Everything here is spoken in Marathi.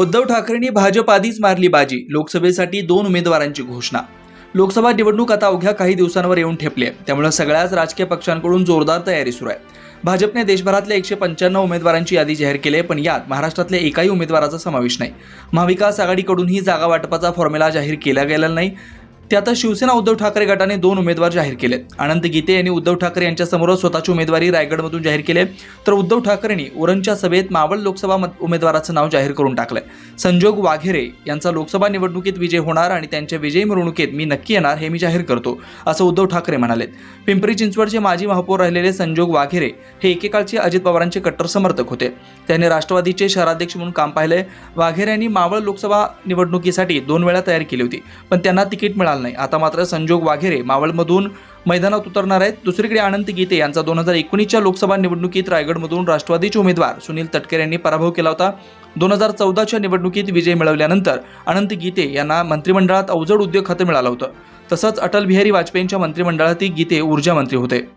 उद्धव ठाकरेंनी भाजप आधीच मारली बाजी. लोकसभेसाठी दोन उमेदवारांची घोषणा. लोकसभा निवडणूक आता अवघ्या काही दिवसांवर येऊन ठेपली आहे. त्यामुळे सगळ्याच राजकीय पक्षांकडून जोरदार तयारी सुरू आहे. भाजपने देशभरातल्या एकशे पंच्याण्णव उमेदवारांची यादी जाहीर केली आहे पण यात महाराष्ट्रातल्या एकाही उमेदवाराचा समावेश नाही. महाविकास आघाडीकडूनही जागा वाटपाचा फॉर्म्युला जाहीर केला गेलेला नाही. त्यातच शिवसेना उद्धव ठाकरे गटाने दोन उमेदवार जाहीर केले अनंत गीते यांनी उद्धव ठाकरे यांच्यासमोर स्वतःची उमेदवारी रायगडमधून जाहीर केली तर उद्धव ठाकरेंनी उरणच्या सभेत मावळ लोकसभा मत- उमेदवाराचं नाव जाहीर करून टाकलंय. संजोग वाघेरे यांचा लोकसभा निवडणुकीत विजय होणार आणि त्यांच्या विजयी मिरवणुकीत मी नक्की येणार हे मी जाहीर करतो असं उद्धव ठाकरे म्हणाले पिंपरी चिंचवडचे माजी महापौर राहिलेले संजोग वाघेरे हे एकेकाळचे अजित पवारांचे कट्टर समर्थक होते. त्यांनी राष्ट्रवादीचे शहराध्यक्ष म्हणून काम पाहिले वाघेरे यांनी मावळ लोकसभा निवडणुकीसाठी दोन वेळा तयारी केली होती पण त्यांना तिकीट मिळालं नाही. आता मात्र संजोग वाघेरे मावळमधून मैदानात उतरणार आहेत. दुसरीकडे अनंत गीते यांचा दोन हजार एकोणीसच्या लोकसभा निवडणुकीत रायगडमधून राष्ट्रवादीचे उमेदवार सुनील तटकरे यांनी पराभव केला होता. दोन हजार चौदाच्या निवडणुकीत विजय मिळवल्यानंतर अनंत गीते यांना मंत्रिमंडळात अवजड उद्योग खातं मिळालं होतं. तसंच अटल बिहारी वाजपेयींच्या मंत्रिमंडळातही गीते ऊर्जा मंत्री होते.